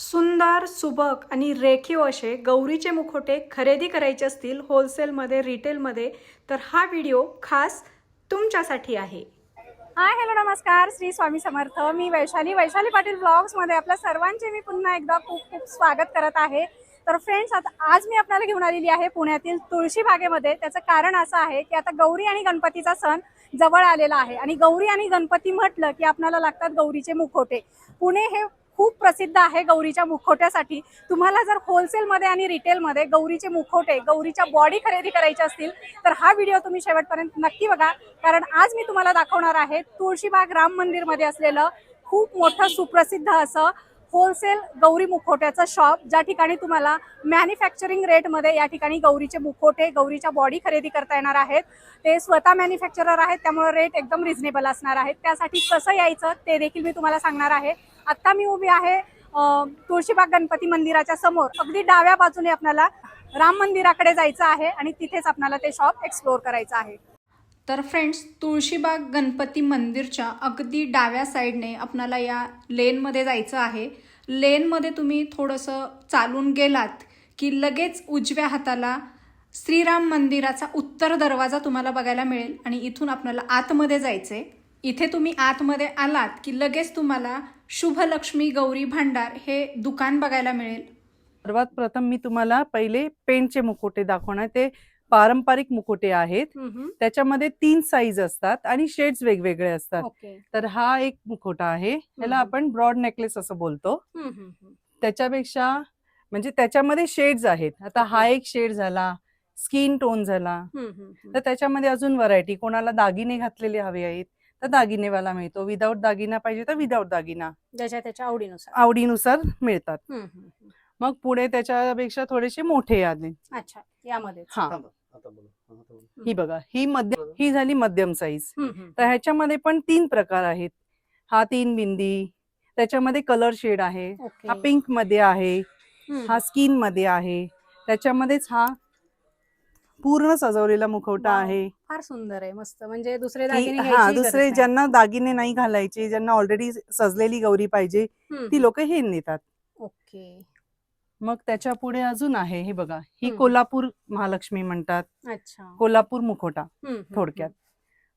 सुंदर सुबक आणि रेखीव असे गौरीचे मुखोटे खरेदी करायचे असतील होलसेलमध्ये रिटेलमध्ये तर हा व्हिडिओ खास तुमच्यासाठी आहे. हाय हॅलो नमस्कार. श्री स्वामी समर्थ. मी वैशाली. वैशाली पाटील ब्लॉग्समध्ये आपल्या सर्वांचे मी पुन्हा एकदा खूप खूप स्वागत करत आहे. तर फ्रेंड्स आता आज मी आपल्याला घेऊन आलेली आहे पुण्यातील तुळशी बागेमध्ये. त्याचं कारण असं आहे की आता गौरी आणि गणपतीचा सण जवळ आलेला आहे. आणि गौरी आणि गणपती म्हटलं की आपल्याला लागतात गौरीचे मुखोटे. पुणे हे खूप प्रसिद्ध आहे गौरीच्या मुखवट्यासाठी. तुम्हाला जर होलसेलमध्ये आणि रिटेलमध्ये गौरीचे मुखवटे गौरीच्या बॉडी खरेदी करायचे असतील तर हा व्हिडिओ तुम्ही शेवटपर्यंत नक्की बघा. कारण आज मी तुम्हाला दाखवणार आहे तुळशीबाग राम मंदिरमध्ये असलेलं खूप मोठं सुप्रसिद्ध असं होलसेल गौरी मुखोट्याचं शॉप ज्या ठिकाणी तुम्हाला मॅन्युफॅक्चरिंग रेटमध्ये या ठिकाणी गौरीचे मुखोटे गौरीच्या बॉडी खरेदी करता येणार आहेत. ते स्वतः मॅन्युफॅक्चरर आहेत त्यामुळे रेट एकदम रिझनेबल असणार आहेत. त्यासाठी कसं यायचं ते देखील मी तुम्हाला सांगणार आहे. आत्ता मी उभी आहे तुळशीबाग गणपती मंदिराच्या समोर. अगदी डाव्या बाजूने आपल्याला राम मंदिराकडे जायचं आहे आणि तिथेच आपल्याला ते शॉप एक्सप्लोअर करायचं आहे. तर फ्रेंड्स तुळशीबाग गणपती मंदिरच्या अगदी डाव्या साईडने आपणाला या लेनमध्ये जायचं आहे. लेनमध्ये तुम्ही थोडंसं चालून गेलात की लगेच उजव्या हाताला श्रीराम मंदिराचा उत्तर दरवाजा तुम्हाला बघायला मिळेल आणि इथून आपल्याला आतमध्ये जायचं आहे इथे तुम्ही आतमध्ये आलात की लगेच तुम्हाला शुभलक्ष्मी गौरी भांडार हे दुकान बघायला मिळेल. सर्वात प्रथम मी तुम्हाला पहिले पेंटचे मुखोटे दाखवणार. ते पारंपरिक मुखोटे आहेत. त्याच्यामध्ये तीन साईज असतात आणि शेड्स वेगवेगळे असतात. तर हा एक मुखोटा आहे. याला हम्म. आपण ब्रॉड नेकलेस असं बोलतो. त्याच्यापेक्षा म्हणजे त्याच्यामध्ये शेड्स आहेत. आता हा एक शेड झाला स्किन टोन झाला. तर त्याच्यामध्ये अजून व्हरायटी कोणाला दागिने घातलेले हवे आहेत. तर दागिनेवाला मिळतो. विदाऊट दागिना पाहिजे तर विदाऊट दागिना. ज्याच्या त्याच्या आवडीनुसार. आवडीनुसार मिळतात. हम्म, हम्म, हम्म. मग पुढे त्याच्यापेक्षा थोडेसे मोठे आले अच्छा यामध्ये हा. थांबा, आता बोला, हा, आता बोला. ही बघा ही मध्यम ही झाली मध्यम साईज. तर ह्याच्यामध्ये पण तीन प्रकार आहेत. हा तीन बिंदी त्याच्यामध्ये कलर शेड आहे. हा पिंकमध्ये आहे. हा स्किनमध्ये आहे. त्याच्यामध्येच हा पूर्ण सजवलेला मुखवटा. आहे. फार सुंदर आहे मस्त. म्हणजे दुसरे की- दागिने हा गरज दुसरे नाही. ज्यांना दागिने नाही घालायचे ज्यांना ऑलरेडी सजलेली गौरी पाहिजे हम्म, ती लोक हे नेतात. ओके. मग त्याच्या पुढे अजून आहे हे बघा ही हम्म. कोल्हापूर महालक्ष्मी म्हणतात. अच्छा. कोल्हापूर मुखोटा हम्म, हम्म, थोडक्यात.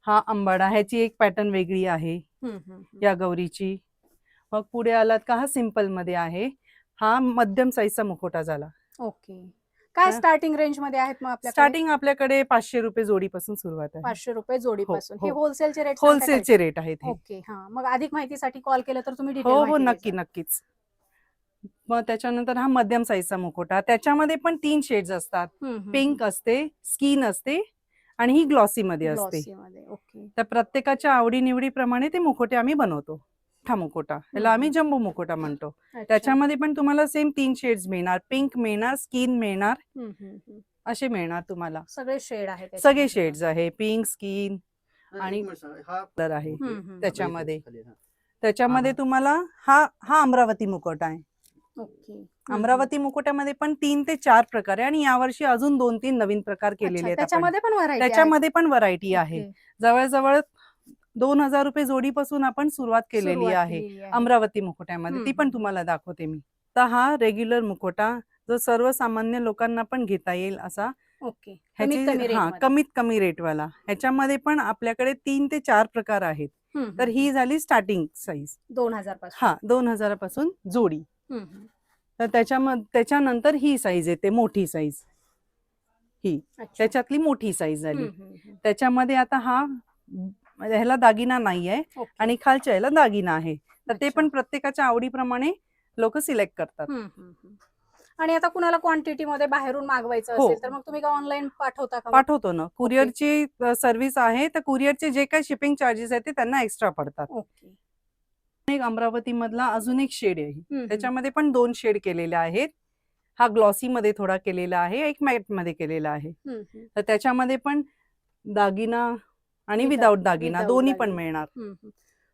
हा अंबाडा ह्याची एक पॅटर्न वेगळी आहे. हम्म, हम्म, हम्म. या गौरीची. मग पुढे आलात का हा सिंपलमध्ये आहे. हा मध्यम साईजचा मुखोटा झाला. ओके. काय. स्टार्टिंग रेंजमध्ये आहेत मग आपल्या स्टार्टिंग आपल्याकडे पाचशे रुपये जोडीपासून सुरुवात आहे. पाचशे रुपये जोडीपासून. हो, हे. होलसेलचे रेट होलसेलचे रेट आहेत ओके हा. मग अधिक माहितीसाठी कॉल केला तर तुम्ही हो हो. नक्की नक्कीच. मग त्याच्यानंतर हा मध्यम साईजचा मुखोटा त्याच्यामध्ये पण तीन शेड्स असतात. पिंक असते स्किन असते आणि ही ग्लॉसी मध्ये असते. तर प्रत्येकाच्या आवडीनिवडीप्रमाणे ते मुखोटे आम्ही बनवतो. मोठा मुखोटा याला आम्ही. जम्बो मुखोटा म्हणतो. त्याच्यामध्ये पण तुम्हाला सेम तीन शेड्स मिळणार. पिंक मिळणार स्किन मिळणार. असे मिळणार तुम्हाला. सगळे शेड आहेत सगळे शेड्स आहे. पिंक स्किन आणि हा कलर आहे. त्याच्यामध्ये. हा. त्याच्यामध्ये हा. तुम्हाला हा हा अमरावती मुखोटा आहे. अमरावती मुकुटामध्ये पण तीन ते चार प्रकार आहे आणि यावर्षी अजून दोन तीन नवीन प्रकार केलेले आहेत त्याच्यामध्ये पण व्हरायटी आहे. जवळजवळ दोन हजार रुपये जोडीपासून आपण सुरुवात केलेली आहे अमरावती मुकुट्यामध्ये ती पण. तुम्हाला दाखवते मी. तर हा रेग्युलर मुखोटा जो सर्वसामान्य लोकांना पण घेता येईल असा ओके. कमीत कमी हा rate कमीत कमी रेटवाला. ह्याच्यामध्ये पण आपल्याकडे तीन ते चार प्रकार आहेत. तर ही झाली स्टार्टिंग साईज दोन हजारपासून हा दोन हजारापासून जोडी. तर त्याच्यामध्ये त्याच्यानंतर ही साईज येते मोठी साईज ही. त्याच्यातली मोठी साईज झाली. त्याच्यामध्ये आता हा म्हणजे ह्याला दागिना नाही आहे. आणि खालच्या ह्याला दागिना आहे तर ते. पण प्रत्येकाच्या आवडीप्रमाणे लोक सिलेक्ट करतात. आणि आता कुणाला क्वांटिटी मध्ये बाहेरून मागवायचं हो. असेल तर मग तुम्ही का ऑनलाईन पाठवता का? पाठवतो ना कुरिअरची सर्व्हिस आहे तर कुरिअरचे जे काही शिपिंग चार्जेस आहेत ते त्यांना एक्स्ट्रा पडतात ओके एक अमरावती मधला अजून एक शेड आहे. त्याच्यामध्ये पण दोन शेड केलेले आहेत हा ग्लॉसी मध्ये थोडा केलेला आहे एक मॅटमध्ये केलेला आहे तर त्याच्यामध्ये पण दागिना आणि विदाऊट दागिना दोन्ही पण. मिळणार.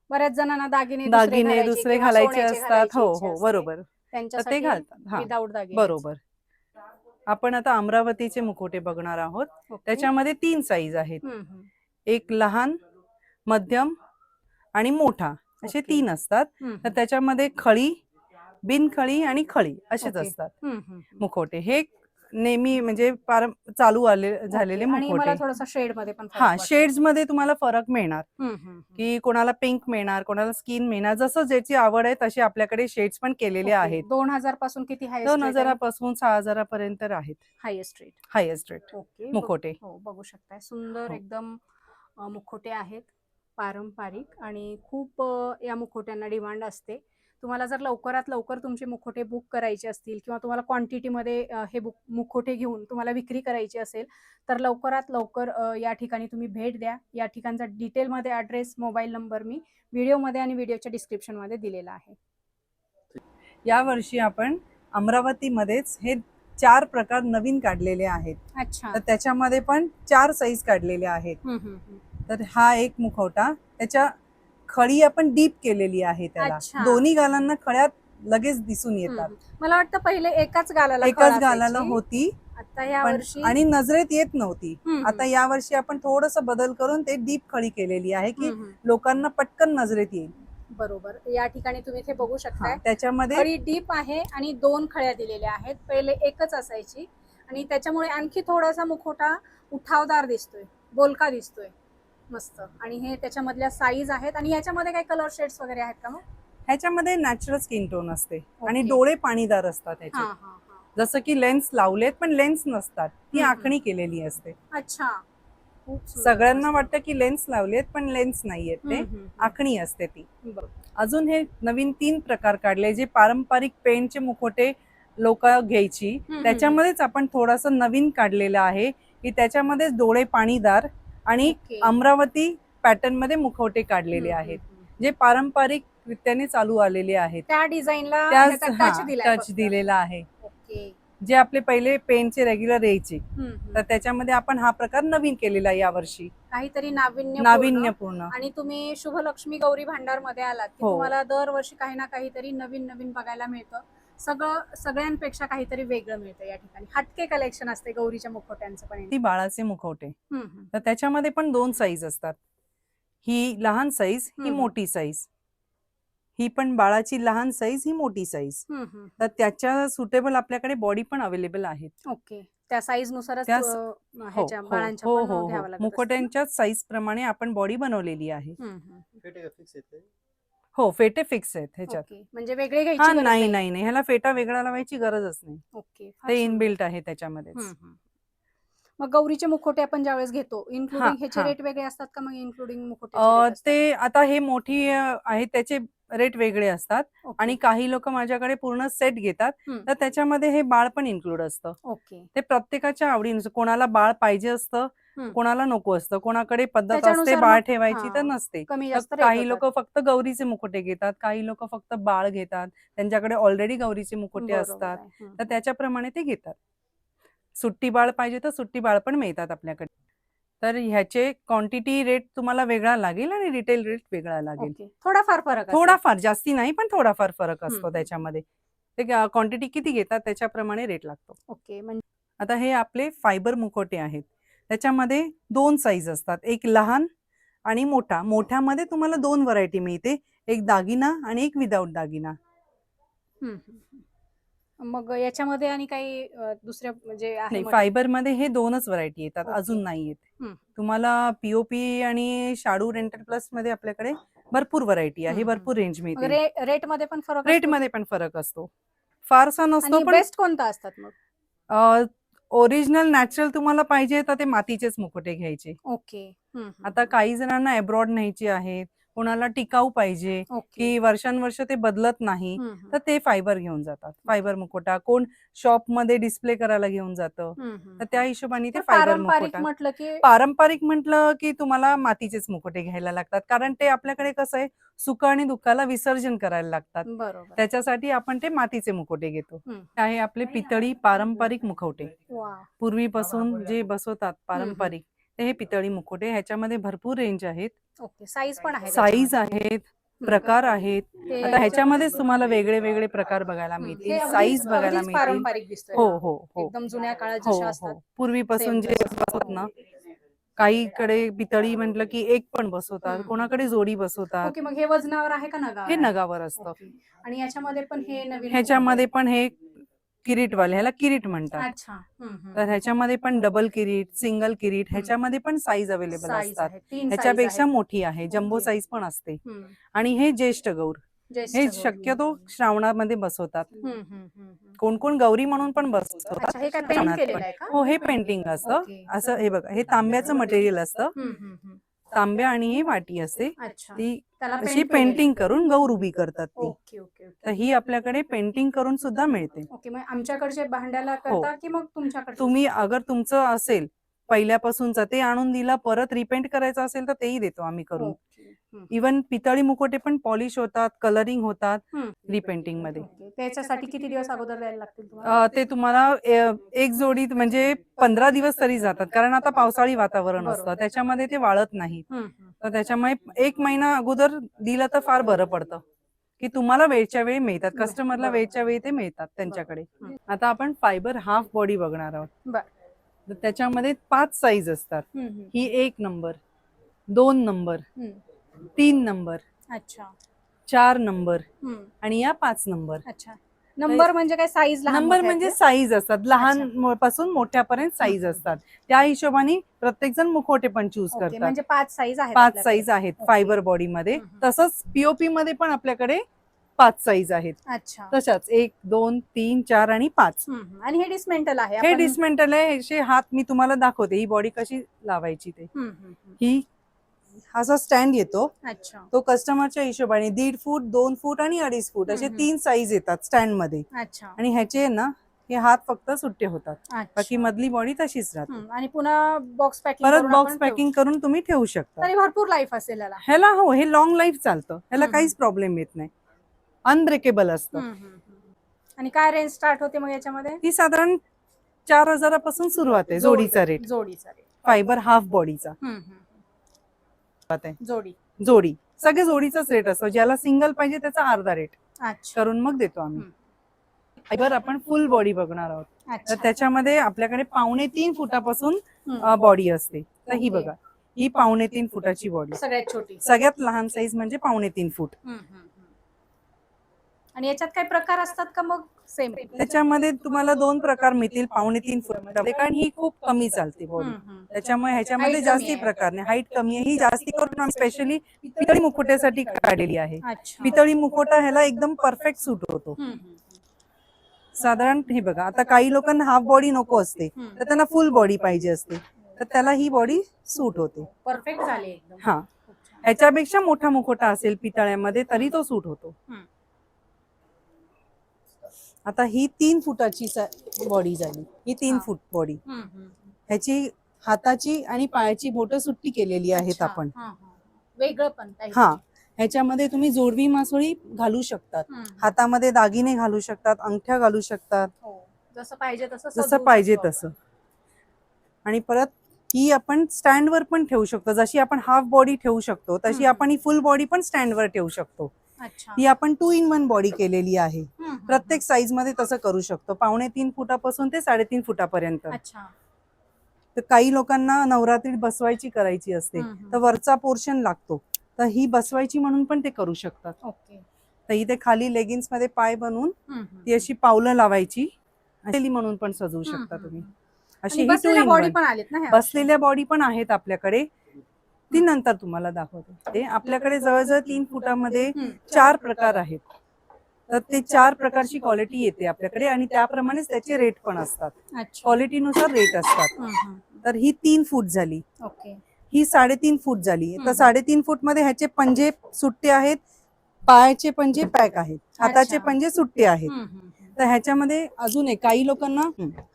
बऱ्याच जणांना दागिने दागिने दुसरे घालायचे असतात. हो हो. बरोबर. ते घालतात. बरोबर. आपण आता अमरावतीचे मुखोटे बघणार आहोत. त्याच्यामध्ये तीन साईज आहेत. एक लहान मध्यम आणि मोठा असे. तीन असतात. तर त्याच्यामध्ये खळी बिनखळी आणि खळी असेच. असतात. मुखवटे. हे नेहमी म्हणजे पार चालू आले झालेले मुखवटे. थोडासा शेडमध्ये पण हा. शेड्समध्ये तुम्हाला फरक मिळणार. की कोणाला पिंक मिळणार कोणाला स्किन मिळणार जसं ज्याची आवड आहे तशी आपल्याकडे शेड्स पण केलेले. आहेत. दोन हजारपासून किती दोन हजारापासून सहा हजारापर्यंत आहेत. Highest rate highest rate okay. बघ- हो शकताय. सुंदर हो. एकदम मुखोटे आहेत. पारंपरिक आणि खूप या मुखोट्यांना डिमांड असते. तुम्हाला जर लवकरात लवकर तुमचे मुखोटे बुक करायचे असतील किंवा तुम्हाला क्वांटिटीमध्ये हे बुक मुखोटे घेऊन तुम्हाला विक्री करायची असेल तर लवकरात लवकर या ठिकाणी तुम्ही भेट द्या. या ठिकाणचा डिटेलमध्ये ॲड्रेस मोबाईल नंबर मी व्हिडिओमध्ये आणि व्हिडिओच्या डिस्क्रिप्शनमध्ये दिलेला आहे. या वर्षी आपण अमरावतीमध्येच हे चार प्रकार नवीन काढलेले आहेत. अच्छा. तर त्याच्यामध्ये पण चार साईज काढलेले आहेत. तर हा एक मुखवटा त्याच्या खळी आपण डीप केलेली आहे त्याला. अच्छा. दोन्ही गालांना खळ्यात लगेच दिसून येतात. हम्म. मला वाटतं पहिले एकाच गालाला एकाच असायची. गालाला होती आता या पण वर्षी आणि नजरेत येत नव्हती. हम्म, आता या वर्षी आपण थोडस बदल करून ते डीप खळी केलेली आहे की हम्म, हम्म. लोकांना पटकन नजरेत येईल. बरोबर. या ठिकाणी तुम्ही इथे बघू हा, शकताय त्याच्यामध्ये खळी डीप आहे आणि दोन खळ्या दिलेल्या आहेत. पहिले एकच असायची आणि त्याच्यामुळे आणखी थोडासा मुखोटा उठावदार दिसतोय बोलका दिसतोय. मस्त आणि हे त्याच्यामधल्या साईज आहेत आणि याच्यामध्ये काही कलर शेड्स वगैरे आहेत का मग ह्याच्यामध्ये नॅचरल स्किन टोन असते आणि. डोळे पाणीदार असतात हा ह्याचे हा हा जसं की लेन्स लावलेत पण लेन्स नसतात ती हम्म. आखणी केलेली असते अच्छा खूप सुंदर. सगळ्यांना. वाटतं की लेन्स लावलेत पण लेन्स नाहीयेत ते हम्म, हम्म, आखणी असते ती. अजून हे नवीन तीन प्रकार काढले जे पारंपरिक पेंटचे मुखोटे लोक घ्यायची हम्म. त्याच्यामध्येच आपण थोडस नवीन काढलेलं आहे की त्याच्यामध्येच डोळे पाणीदार आणि. अमरावती पॅटर्नमध्ये मुखवटे काढलेले आहेत. जे पारंपरिक रित्याने चालू आलेले आहेत त्या डिझाईनला टच फक्त. दिलेला आहे जे आपले पहिले पेनचे रेग्युलर यायचे. तर त्याच्यामध्ये आपण हा प्रकार नवीन केलेला आहे यावर्षी काहीतरी नाविन्य नाविन्यपूर्ण आणि तुम्ही शुभलक्ष्मी गौरी भांडारमध्ये आलात की हो. तुम्हाला दरवर्षी काही ना काहीतरी नवीन नवीन बघायला मिळतं सगळं सगळ्यांपेक्षा काहीतरी वेगळं मिळतं या ठिकाणी. हटके कलेक्शन असते गौरीच्या मुखोट्यांचं पण. ती बाळाचे मुखवटे. तर त्याच्यामध्ये पण दोन साईज असतात. ही लहान साईज ही. मोठी साईज ही पण बाळाची लहान साईज ही मोठी साईज. तर त्याच्या सुटेबल आपल्याकडे बॉडी पण अवेलेबल आहेत. ओके. त्या साईज नुसारच त्या- अं, हो ह्याच्या हो बाळांच्या हो पण हो घ्यावं हो. लागत असतं ना? मुखवट्यांच्याच साईज प्रमाणे आपण बॉडी बनवलेली आहे. हो फेटे फिक्स आहेत ह्याच्यात ओके म्हणजे वेगळे घ्यायची हा गरज नाही नाही नाही ह्याला फेटा वेगळा लावायची गरजच नाही ओके फार ते सुंदर. इनबिल्ट आहे त्याच्यामध्ये हम्म, हम्म. मग गौरीचे मुखोटे आपण ज्यावेळेस घेतो इन्क्लुडिंग ह्याचे हा. रेट वेगळे असतात का मग इन्क्लुडिंग मुखोटे ते आता हे मोठी अ, आहेत त्याचे रेट वेगळे असतात आणि काही लोक माझ्याकडे पूर्ण सेट घेतात. तर त्याच्यामध्ये हे बाळ पण इन्क्लूड असतं ओके ते प्रत्येकाच्या आवडीनुसार कोणाला बाळ पाहिजे असतं. कोणाला नको असतं कोणाकडे पद्धत असते बाळ ठेवायची तर. नसते काही. लोक फक्त गौरीचे मुकुटे घेतात काही लोक फक्त बाळ घेतात त्यांच्याकडे ऑलरेडी गौरीचे मुकुटे असतात. तर त्याच्याप्रमाणे ते घेतात सुट्टी बाळ पाहिजे तर सुट्टी बाळ पण मिळतात आपल्याकडे तर ह्याचे क्वांटिटी रेट तुम्हाला वेगळा लागेल आणि रिटेल रेट वेगळा लागेल. ओके. थोडाफार फरक असेल. थोडाफार जास्ती नाही पण थोडाफार फरक असतो हम्म. त्याच्यामध्ये. ते क्वांटिटी किती घेतात त्याच्याप्रमाणे रेट लागतो. ओके म्हणजे आता हे आपले फायबर मुखवटे आहेत. त्याच्यामध्ये दोन साईज असतात. एक लहान आणि मोठा. मोठ्यामध्ये तुम्हाला दोन व्हरायटी मिळते. एक दागिना आणि एक विदाऊट दागिना. हम्म, हम्म, हम्म. मग याच्यामध्ये आणि काही अं, दुसऱ्या म्हणजे आहे नाही मग- फायबरमध्ये हे दोनच व्हरायटी येतात ओके. अजून नाही येत. हम्म. तुम्हाला पीओपी आणि शाडू रेंटल प्लसमध्ये आपल्याकडे भरपूर व्हरायटी आहे हम्म, भरपूर रेंज मग मिळते रे- रेटमध्ये पण फरक रेट असतो? मध्ये पण फरक असतो. फारसा नसतो आणि पण बेस्ट कोणता असतात मग? ओरिजिनल नॅचरल तुम्हाला पाहिजे तर ते मातीचेच मुकुटे घ्यायचे. ओके. हम्म, हम्म, आता काही जणांना अब्रॉड न्यायची आहेत कोणाला टिकाऊ पाहिजे की वर्षानुवर्ष ते बदलत नाही तर ते फायबर घेऊन जातात. फायबर मुकोटा कोण शॉपमध्ये डिस्प्ले करायला घेऊन जातं. तर त्या हिशोबाने ते फायबर पारंपरिक मुकोटा. म्हटलं की पारंपरिक म्हटलं की तुम्हाला मातीचेच मुकोटे घ्यायला लागतात कारण ते आपल्याकडे कसं आहे सुख आणि दुःखाला विसर्जन करायला लागतात. त्याच्यासाठी आपण ते मातीचे मुकोटे घेतो. आहे आपले पितळी पारंपरिक मुखवटे. वा पूर्वीपासून जे बसवतात पारंपरिक. ते हे पितळी मुखवटे ह्याच्यामध्ये भरपूर रेंज आहेत ओके साईज पण आहे साईज. आहेत. प्रकार आहेत आता ह्याच्यामध्येच तुम्हाला वेगळे वेगळे प्रकार बघायला मिळतील साईज बघायला मिळतील हो हा. हो एकदम जुन्या काळात हो हो असतात पूर्वीपासून जे. असतात ना काहीकडे पितळी म्हटलं की एक पण बसवतात. कोणाकडे जोडी बसवतात मग हे वजनावर आहे का नगावर हे आहे? नगावर असतं. आणि याच्यामध्ये पण हे नवीन ह्याच्यामध्ये पण हे किरीटवाले ह्याला किरीट म्हणतात अच्छा. तर ह्याच्यामध्ये पण डबल किरीट सिंगल किरीट ह्याच्यामध्ये पण साईज अवेलेबल असतात ह्याच्यापेक्षा. मोठी आहे जम्बो. साईज पण असते. आणि हे ज्येष्ठ गौर हे. शक्यतो श्रावणामध्ये बसवतात. कोण कोण गौरी म्हणून पण बसवतात हे हो पेंटिंग असतं. असं हे बघा हे तांब्याचं मटेरियल असतं. तांब्या आणि ही वाटी असते. अच्छा. ती त्याला अशी पेंटिंग करून. गौर उभी करतात. ती. Okay okay okay. तर ही आपल्याकडे पेंटिंग करून सुद्धा मिळते. ओके मग आमच्याकडचे भांड्याला करता की मग तुमच्याकडे हो. तुम्ही अगर तुमचं असेल पहिल्यापासूनच ते आणून दिला परत रिपेंट करायचं असेल तर तेही देतो आम्ही करून. इवन पितळी मुकोटे पण पॉलिश होतात कलरिंग होतात रिपेंटिंगमध्ये. त्याच्यासाठी किती दिवस अगोदर द्यायला लागतील ते तुम्हाला एक जोडी म्हणजे पंधरा दिवस तरी जातात कारण आता पावसाळी वातावरण. असतं. त्याच्यामध्ये ते वाळत नाही. तर त्याच्यामुळे एक महिना अगोदर दिलं तर फार बरं पडतं की तुम्हाला वेळच्या वेळी मिळतात. कस्टमरला. वेळच्या वेळी ते मिळतात त्यांच्याकडे. आता आपण फायबर हाफ बॉडी बघणार आहोत. तर त्याच्यामध्ये पाच साईज असतात. ही एक नंबर दोन नंबर. तीन नंबर अच्छा. चार नंबर आणि या पाच नंबर अच्छा. नंबर म्हणजे काय साईज नंबर म्हणजे साईज असतात. लहानपासून मोठ्यापर्यंत साईज असतात. त्या हिशोबाने प्रत्येक जण मुखोटे पण चूज करतात. म्हणजे पाच साईज आहेत पाच. साईज आहेत. फायबर बॉडी मध्ये. हम्म. तसंच पीओपी मध्ये पण आपल्याकडे पाच साईज आहेत. अच्छा. तशाच एक दोन तीन चार आणि पाच. हम्म. आणि हे डिसमेंटल आहे हे आपण- डिसमेंटल आहे. हे हात मी तुम्हाला दाखवते. ही बॉडी कशी लावायची ते. हम्म, हम्म, हम्म. ही हा जो स्टँड येतो अच्छा. तो कस्टमरच्या हिशोबाने दीड फूट दोन फूट आणि अडीच फूट असे हम्म. तीन साईज येतात स्टँडमध्ये. अच्छा. आणि ह्याचे ना हे हात फक्त सुट्टे होतात. बाकी मधली बॉडी तशीच राहते. हम्म, आणि पुन्हा बॉक्स पॅकिंग परत बॉक्स पॅकिंग करून तुम्ही ठेवू शकता. तरी भरपूर लाईफ असेल याला. ह्याला हो हे लॉंग लाईफ चालतं. ह्याला हम्म. काहीच प्रॉब्लेम येत नाही. अनब्रेकेबल असतं. आणि काय रेंज स्टार्ट होते मग याच्यामध्ये? ती साधारण चार हजारापासून सुरुवात आहे जोडीचा रेट जोडीचा रेट फायबर हाफ बॉडीचा. जोडी. जोडी. सगळे जोडीचाच रेट असतो. ज्याला सिंगल पाहिजे त्याचा अर्धा रेट अच्छा. करून मग देतो आम्ही. फायबर आपण फुल बॉडी बघणार आहोत. तर त्याच्यामध्ये आपल्याकडे पावणे तीन फुटापासून. बॉडी असते. तर ही. बघा. ही पावणे तीन फुटाची बॉडी सगळ्यात छोटी. सगळ्यात लहान साईज म्हणजे पावणे तीन फूट. आणि याच्यात काही प्रकार असतात का मग? सेम त्याच्यामध्ये तुम्हाला दोन प्रकार मिळतील पावणे तीन फूट. कारण ही खूप कमी चालते बॉडी त्याच्यामुळे ह्याच्यामध्ये जास्ती. प्रकार नाही. हाईट कमी आहे. ही जास्ती करून आम्ही स्पेशली पितळी मुखोट्यासाठी काढलेली आहे. पितळी मुखोटा ह्याला एकदम परफेक्ट सूट होतो. साधारण हे बघा आता काही लोकांना हाफ बॉडी नको असते. तर त्यांना फुल बॉडी पाहिजे असते तर त्याला ही बॉडी सूट होते. परफेक्ट झाले हा. ह्याच्यापेक्षा मोठा मुखोटा असेल पितळ्यामध्ये तरी तो सूट होतो. आता ही तीन फुटाची बॉडी झाली ही तीन. Foot body. ह्याची हाताची आणि पायाची बोट सुट्टी केलेली आहेत. आपण. वेगळं पण हा ह्याच्यामध्ये तुम्ही जोडवी मासोळी घालू शकतात. हातामध्ये दागिने घालू शकतात अंगठ्या घालू शकतात हो. जसं पाहिजे तसं जसं पाहिजे तसं आणि परत ही आपण स्टँडवर पण ठेवू शकतो जशी आपण हाफ बॉडी ठेवू शकतो तशी. आपण ही फुल बॉडी पण स्टँडवर ठेवू शकतो ही आपण टू इन वन बॉडी केलेली आहे. प्रत्येक साईजमध्ये तसं करू शकतो. पावणे तीन फुटापासून ते साडेतीन फुटापर्यंत. तर काही लोकांना नवरात्रीत बसवायची करायची असते. तर वरचा पोर्शन लागतो. तर ही बसवायची म्हणून पण ते करू शकतात. तर इथे खाली लेगिन्समध्ये पाय बनवून. ती अशी पावलं लावायची. म्हणून पण सजवू शकता तुम्ही. अशी बसलेल्या बॉडी पण आहेत आपल्याकडे. ती नंतर तुम्हाला दाखवते ते आपल्याकडे जवळजवळ तीन फुटामध्ये. चार प्रकार आहेत तर ते चार प्रकारची क्वालिटी येते आपल्याकडे आणि त्याप्रमाणेच त्याचे रेट पण असतात क्वालिटीनुसार रेट असतात. तर ही तीन फूट झाली ओके ही साडेतीन फूट झाली तर. साडेतीन फूटमध्ये ह्याचे पंजे सुट्टे आहेत पायाचे पंजे पॅक आहेत हाताचे. पंजे सुट्टे आहेत. तर ह्याच्यामध्ये अजून एक काही लोकांना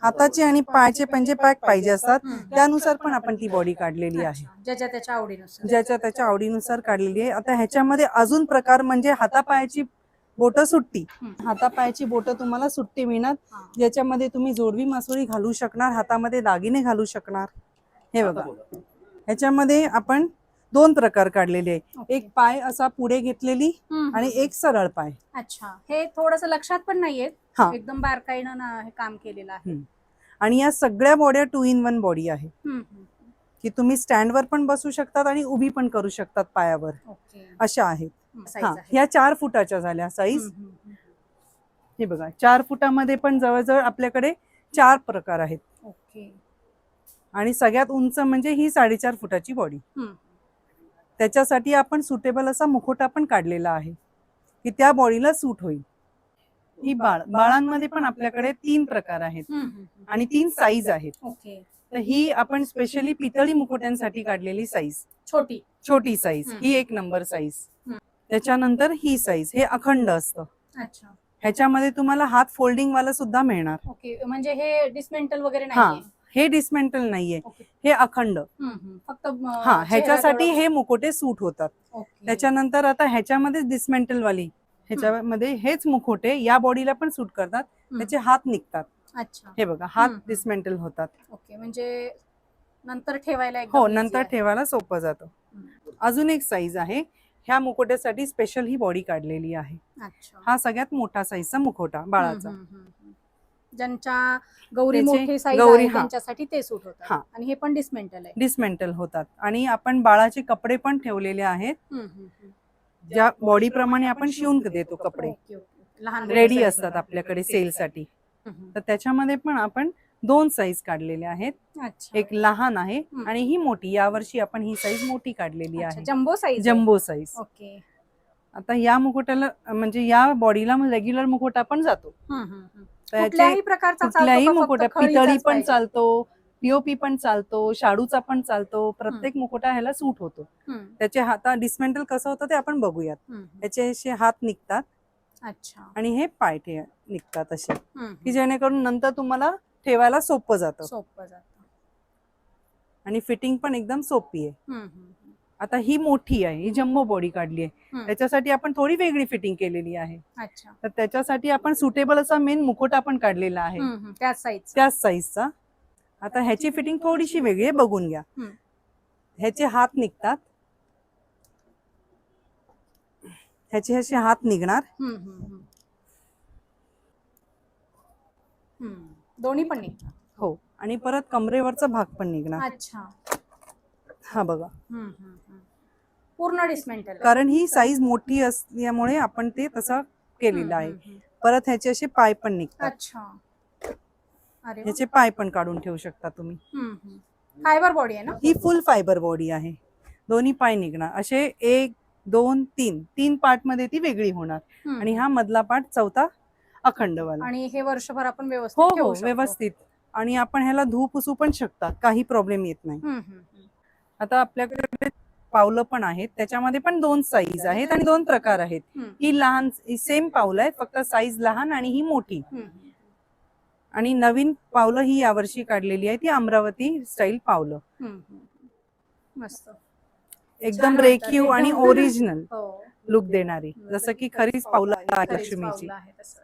हाताचे आणि पायाचे पंजे पॅक पाहिजे असतात. त्यानुसार पण आपण ती बॉडी काढलेली आहे. ज्याच्या त्याच्या आवडीनुसार ज्याच्या त्याच्या आवडीनुसार काढलेली आहे आता ह्याच्यामध्ये अजून प्रकार म्हणजे हातापायाची बोट सुट्टी. हातापायाची बोट तुम्हाला सुट्टी मिळणार. ज्याच्यामध्ये तुम्ही जोडवी मासोळी घालू शकणार हातामध्ये दागिने घालू शकणार हे बघा. ह्याच्यामध्ये आपण दोन प्रकार काढलेले आहे. एक पाय असा पुढे घेतलेली आणि. एक सरळ पाय. अच्छा. हे थोडस लक्षात पण नाहीये हा. एकदम बारकाईनं ना हे काम केलेलं आहे. आणि या सगळ्या बॉड्या टू इन वन बॉडी आहे. हम्म, हम्म. की तुम्ही स्टँडवर पण बसू शकतात आणि उभी पण करू शकतात पायावर. ओके. अशा आहेत. हा. आहे ह्या चार फुटाच्या झाल्या साईज हम्म, हम्म, हम्म. हे बघा चार फुटामध्ये पण जवळजवळ आपल्याकडे चार प्रकार आहेत. ओके. आणि सगळ्यात उंच म्हणजे ही साडेचार फुटाची बॉडी हम्म. त्याच्यासाठी आपण सुटेबल असा मुखोटा पण काढलेला आहे की त्या बॉडीला सूट होईल. ही बाळ बाळांमध्ये पण आपल्याकडे तीन प्रकार आहेत. आणि तीन साईज आहेत. ओके. तर ही आपण स्पेशली पितळी मुकुट्यांसाठी काढलेली साईज छोटी. छोटी साईज. ही एक नंबर साईज. त्याच्यानंतर ही साईज हे अखंड असतं. अच्छा. ह्याच्यामध्ये तुम्हाला हात फोल्डिंग वाला सुद्धा मिळणार. ओके. म्हणजे हे डिसमेंटल वगैरे हा. नाही हे डिसमेंटल नाहीये. हे अखंड. फक्त हा ह्याच्यासाठी हे मुकोटे सूट होतात. त्याच्यानंतर आता ह्याच्यामध्ये डिसमेंटल वाली ह्याच्यामध्ये हेच मुखोटे या बॉडीला पण सूट करतात. त्याचे हात निघतात. अच्छा. हे बघा हात. डिसमेंटल होतात. ओके म्हणजे नंतर ठेवायला हो नंतर. ठेवायला सोपं जातं. अजून एक साईज आहे. ह्या मुकोट्यासाठी स्पेशल ही बॉडी काढलेली आहे. हा सगळ्यात मोठा साईजचा मुखोटा बाळाचा हम्म, हम्म, हम्म, हम्म. ज्यांच्या गौरी त्याचे- मोठी साईज गौरी, आहे हा. त्यांच्यासाठी ते सूट होतात. आणि हे पण डिसमेंटल आहे. डिसमेंटल होतात. आणि आपण बाळाचे कपडे पण ठेवलेले आहेत. हम्म, हम्म, हम्म. ज्या बॉडी प्रमाणे आपण शिवून देतो कपडे. Okay, okay. लहान रेडी असतात आपल्याकडे सेलसाठी हम्म, हम्म. तर त्याच्यामध्ये पण आपण दोन साईज काढलेले आहेत. अच्छा. एक लहान आहे हम्म. आणि ही मोठी. यावर्षी आपण ही साईज मोठी काढलेली आहे. Jumbo size jumbo size okay आता या मुकुट्याला म्हणजे या बॉडीला रेग्युलर मुकुटा पण जातो. हम्म, हम्म, हम्म. कुठल्याही प्रकारचा कुठल्याही मुकुटा पितळी पण? चालतो पीओपी पण चालतो शाडूचा पण चालतो प्रत्येक मुकुटा ह्याला सूट होतो. त्याचे हाता डिसमेंटल कसं होतं ते आपण बघूयात. त्याचे असे हात निघतात अच्छा. आणि हे पाय निघतात असे. की जेणेकरून नंतर तुम्हाला ठेवायला सोपं जातं. सोपं जातं. आणि फिटिंग पण एकदम सोपी आहे. आता ही मोठी आहे ही जम्बो बॉडी काढली आहे. त्याच्यासाठी आपण थोडी वेगळी फिटिंग केलेली आहे. अच्छा. तर त्याच्यासाठी आपण सुटेबल असा मेन मुकुटा पण काढलेला आहे. त्याच साईज त्याच साईजचा आता ह्याची फिटिंग थोडीशी वेगळी आहे बघून घ्या. ह्याचे हात निघतात. ह्याचे ह्याचे हात निघणार. दोन्ही पण निघतात. हो आणि परत कमरेवरचा भाग पण निघणार. अच्छा. हा बघा. हम्म, हम्म, हम्म. पूर्ण डिसमेंटल कारण ही साईज मोठी असल्यामुळे आपण ते तसं केलेलं आहे. परत ह्याचे असे पाय पण निघतात. अच्छा. अरे वा. ह्याचे पाय पण काढून ठेवू शकता तुम्ही. हम्म, हम्म. फायबर बॉडी आहे ना? ही फुल फायबर बॉडी आहे. दोन्ही पाय निघणार. असे एक दोन तीन. तीन पार्टमध्ये ती वेगळी होणार. हम्म. आणि हा मधला पार्ट चौथा अखंडवाला. आणि हे वर्षभर आपण हो व्यवस्थित हो ठेवू शकतो. व्यवस्थित. आणि आपण ह्याला धू पुसू पण शकतात. काही प्रॉब्लेम येत नाही. हम्म, हम्म, हम्म. आता आपल्याकडे पावलं पण आहेत. त्याच्यामध्ये पण दोन साईज आहेत आणि दोन प्रकार आहेत. ही लहान सेम पावलं आहेत फक्त साईज लहान आणि ही मोठी. आणि नवीन पावलं ही यावर्षी काढलेली आहे ती अमरावती स्टाईल पावलं. मस्त. एकदम रेखीव. आणि ओरिजिनल हो. लुक देणारी. जसं की खरीच पावलं लक्ष्मीची. आहे तसं.